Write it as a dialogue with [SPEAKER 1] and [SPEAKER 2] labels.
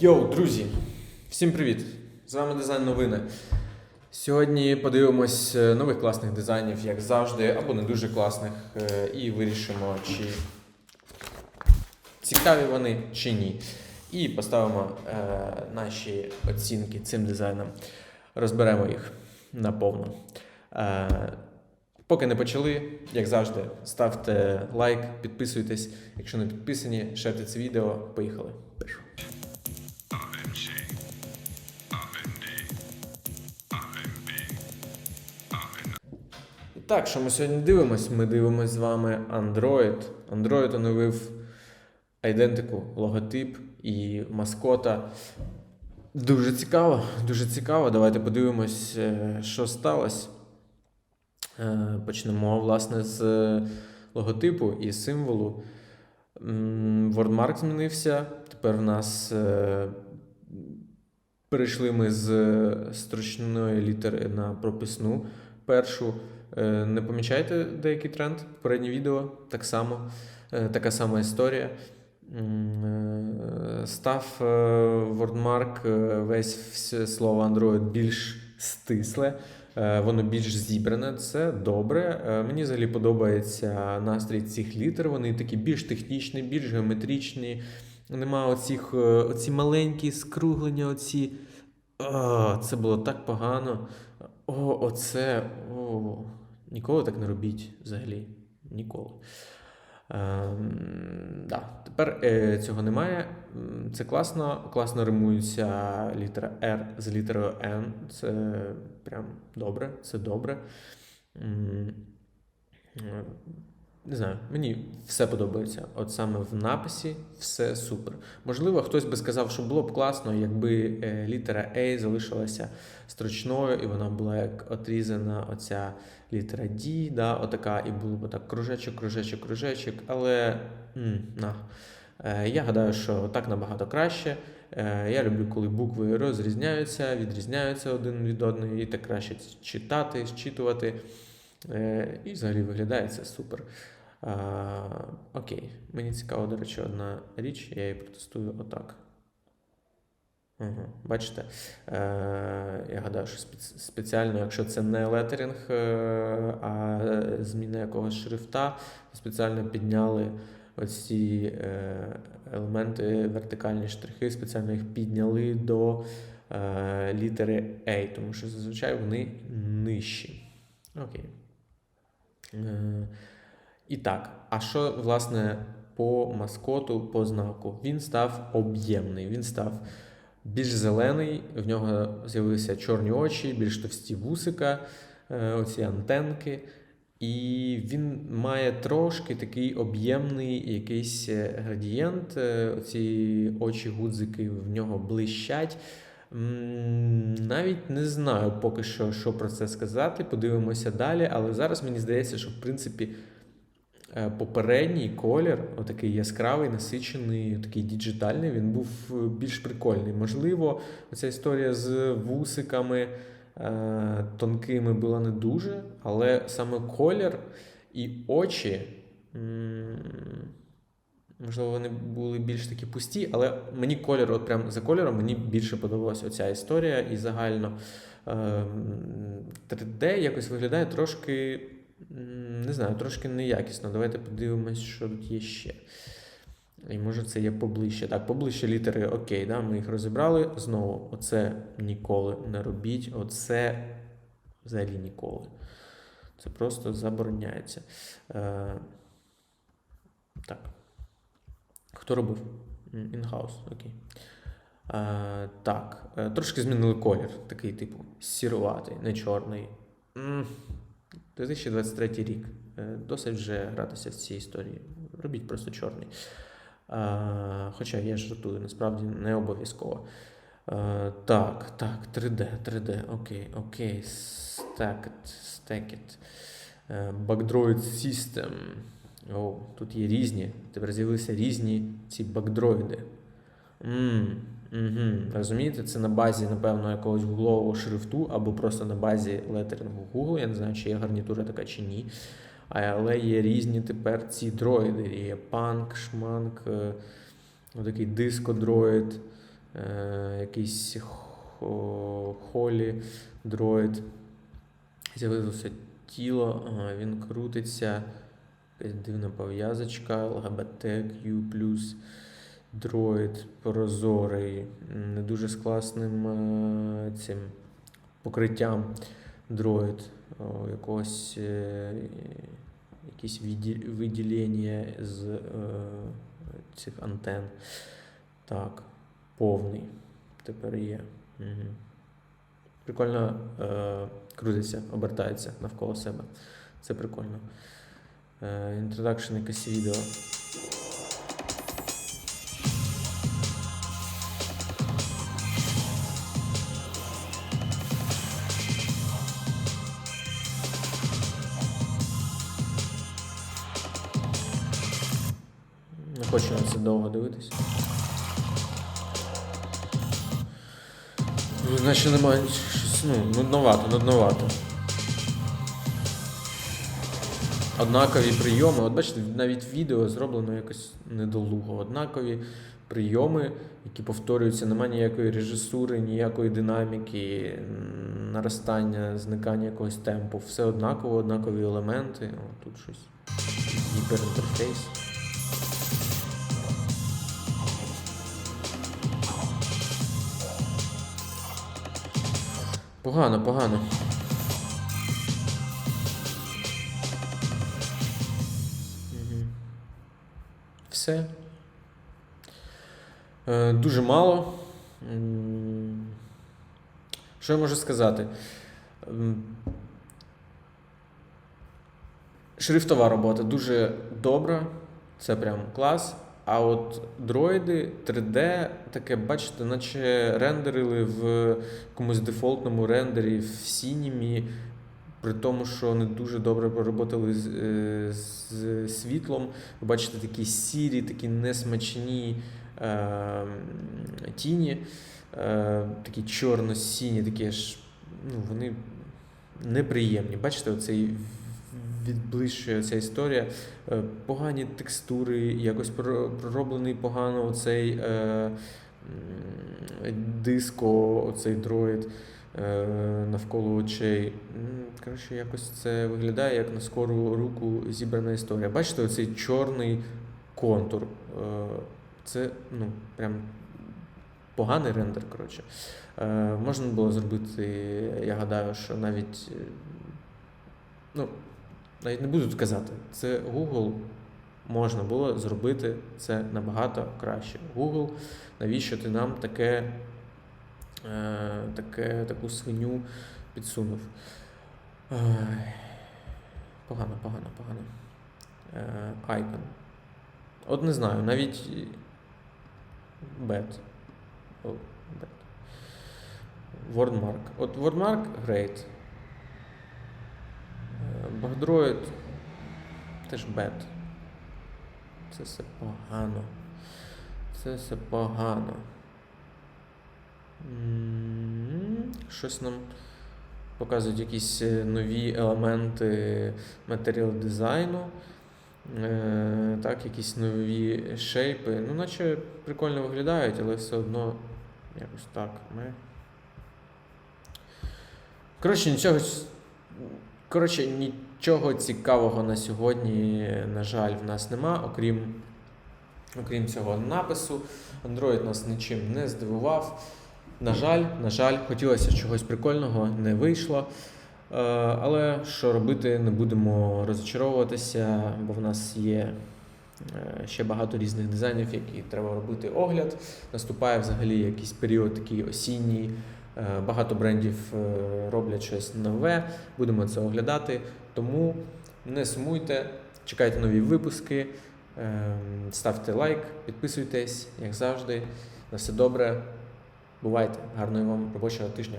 [SPEAKER 1] Йоу, друзі! Всім привіт! З вами дизайн новини. Сьогодні подивимось е, нових класних дизайнів, як завжди, або не дуже класних, е, і вирішимо, чи цікаві вони чи ні. І поставимо е, наші оцінки цим дизайнам. Розберемо їх наповну. Е, Поки не почали, як завжди, ставте лайк, підписуйтесь. Якщо не підписані, шерте це відео. Поїхали. Пишу. Так, що ми сьогодні дивимось? Ми дивимось з вами Android. Android оновив айдентику, логотип і маскота. Дуже цікаво, дуже цікаво. Давайте подивимось, е, що сталося. Е, Почнемо, власне, з е, логотипу і символу. WordMark змінився. Тепер в нас перейшли ми з строчної літери на прописну першу. Е, Не помічаєте деякий тренд? Попереднє відео так само, е, така сама історія. Е, Став WordMark весь все слово Android більш стисле, воно більш зібране. Це добре. Мені взагалі подобається настрій цих літер. Вони такі більш технічні, більш геометричні. Нема оцих, оці маленькі скруглення, оці. О, це було так погано. О, оце. О, ніколи так не робіть взагалі. Ніколи. Ем, да. Тепер е, цього немає. Це класно. Класно римується літера R з літерою N. Це прям добре. Це добре. М, е, Не знаю, мені все подобається. От саме в написі все супер. Можливо, хтось би сказав, що було б класно, якби е, літера A залишилася строчною, і вона була як отрізана оця літера D, да, отака, і було б так кружечок, кружечок, кружечок. Але м, на. Е, я гадаю, що так набагато краще. Е, Я люблю, коли букви розрізняються, відрізняються один від одної, і так краще читати, зчитувати. І взагалі виглядає це супер. А, окей, мені цікаво, до речі, одна річ, я її протестую отак. Угу. Бачите? Е, я гадаю, що спец- спеціально, якщо це не летеринг, е, а зміна якогось шрифта, спеціально підняли оці е, елементи, вертикальні штрихи, спеціально їх підняли до е, літери A, тому що зазвичай вони нижчі. Окей. Е, і так, а що, власне, по маскоту, по знаку? Він став об'ємний, він став більш зелений, в нього з'явилися чорні очі, більш товсті вусика, е, оці антенки. І він має трошки такий об'ємний якийсь е, градієнт. е, Оці очі гудзики в нього блищать. Навіть не знаю поки що, що про це сказати. Подивимося далі. Але зараз мені здається, що в принципі попередній колір, отакий яскравий, насичений, такий діджитальний, він був е, більш прикольний. Можливо, оця історія з вусиками е, тонкими була не дуже, але саме колір і очі. Можливо, вони були більш такі пусті, але мені колір, от прям за кольором, мені більше подобалася оця історія і загально ем, 3D якось виглядає трошки, не знаю, трошки неякісно. Давайте подивимось, що тут є ще. І може це є поближче. Так, поближче літери, окей, да, ми їх розібрали. Знову, оце ніколи не робіть, оце взагалі ніколи. Це просто забороняється. Е, так. Хто робив? In-house, окей. Е, так, е, трошки змінили колір, такий, типу, сіруватий, не чорний. М, 2023 рік. Е, досить вже гратися в цій історії. Робіть просто чорний. Хоча я жартую, насправді не обов'язково. Е, так, так, 3D, 3D, окей, окей. Stack it, Backdroid System. О, тут є різні. Тепер з'явилися різні ці бакдроїди. Mm, угу. Розумієте, це на базі, напевно, якогось гуглового шрифту або просто на базі летерингу Google. Я не знаю, чи є гарнітура така чи ні. Але є різні тепер ці дроїди. Є панк, шманк, отакий диско-дроїд. е, якийсь хо- холі, дроїд. З'явилося тіло, він крутиться. Якась дивна пов'язочка, LGBTQ+, дроїд прозорий, не дуже з класним е, цим покриттям дроїд, якогось е, якісь виділення з е, цих антен. Так, повний тепер є. Угу. Прикольно е, крутиться, обертається навколо себе. Це прикольно. Е, якесь відео. Хочу на це довго дивитися. Ну, Значить немає щось, ну, нудновато, нудновато. Однакові прийоми. От бачите, навіть відео зроблено якось недолуго. Однакові прийоми, які повторюються, немає ніякої режисури, ніякої динаміки, наростання, зникання якогось темпу. Все однаково, однакові елементи. О, тут щось. Гіперінтерфейс. Погано, погано. Все. Е, Дуже мало. Що я можу сказати? Шрифтова робота дуже добра, це прям клас. А от дроїди 3D, таке, бачите, наче рендерили в якомусь дефолтному рендері в сінімі, при тому, що не дуже добре поработали з, е, з світлом. Ви бачите такі сірі, такі несмачні е, тіні, е, такі чорно-сіні, такі аж, ну, вони неприємні. Бачите, оцей відближує ця історія. Е, Погані текстури, якось пророблений погано оцей е, диско, оцей дроїд е, навколо очей. Коротше, якось це виглядає як на скору руку зібрана історія. Бачите, оцей чорний контур. Е, Це ну, прям поганий рендер. Коротше. Е, Можна було зробити, я гадаю, що навіть. е, Ну, навіть не буду казати, це Google можна було зробити це набагато краще. Google, навіщо ти нам таке, е, таке, таку свиню підсунув? Погано, погано, погано. Е, Icon. От не знаю, навіть. О. WordMark. От WordMark great. Багдроїд теж бет. Це все погано. Це все погано. Щось нам показують якісь е, нові елементи матеріал дизайну. Е, Так, якісь нові шейпи. Ну, наче прикольно виглядають, але все одно якось так. Ми... Коротше, нічого. Коротше, нічого цікавого на сьогодні, на жаль, в нас нема, окрім, окрім цього напису. Android нас нічим не здивував. На жаль, на жаль, хотілося чогось прикольного, не вийшло. Е, Але що робити, не будемо розочаровуватися, бо в нас є е, ще багато різних дизайнів, які треба робити огляд. Наступає взагалі якийсь період такий осінній. Е, Багато брендів роблять щось нове, будемо це оглядати. Тому не сумуйте, чекайте нові випуски, е, ставте лайк, підписуйтесь, як завжди. На все добре. Бувайте! Гарного вам робочого тижня!